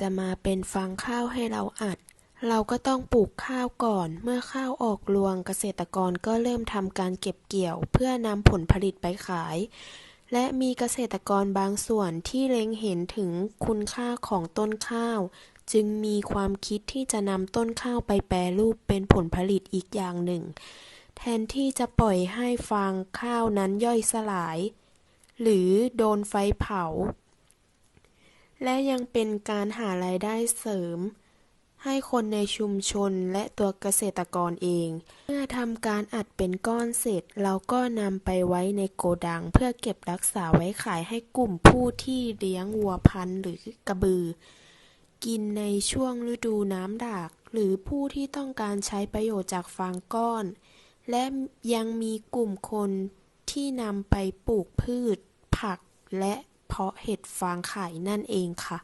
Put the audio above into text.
จะมาเป็นฟางข้าวให้เราอัด เราก็ต้องปลูกข้าวก่อน เมื่อข้าวออกรวงเกษตรกรก็เริ่มทำการเก็บเกี่ยว เพื่อนำผลผลิตไปขาย และมีเกษตรกรบางส่วนที่เล็งเห็นถึงคุณค่าของต้นข้าว จึงมีความคิดที่จะนำต้นข้าวไปแปรรูปเป็นผลผลิตอีกอย่างหนึ่ง แทนที่จะปล่อยให้ฟางข้าวนั้นย่อยสลาย หรือโดนไฟเผา และยังเป็นการหารายได้เสริม ให้คนในชุมชนและตัวเกษตรกรเอง เมื่อทำการอัดเป็นก้อนเสร็จ เราก็นำไปไว้ในโกดัง เพื่อเก็บรักษาไว้ขายให้กลุ่มผู้ที่เลี้ยงวัวพันธุ์หรือกระบือ กินในช่วงฤดูน้ำดาก หรือผู้ที่ต้องการใช้ประโยชน์จากฟางก้อน และยังมีกลุ่มคนที่นำไปปลูกพืช ผักและ เพาะเห็ดฟางขายนั่นเองค่ะ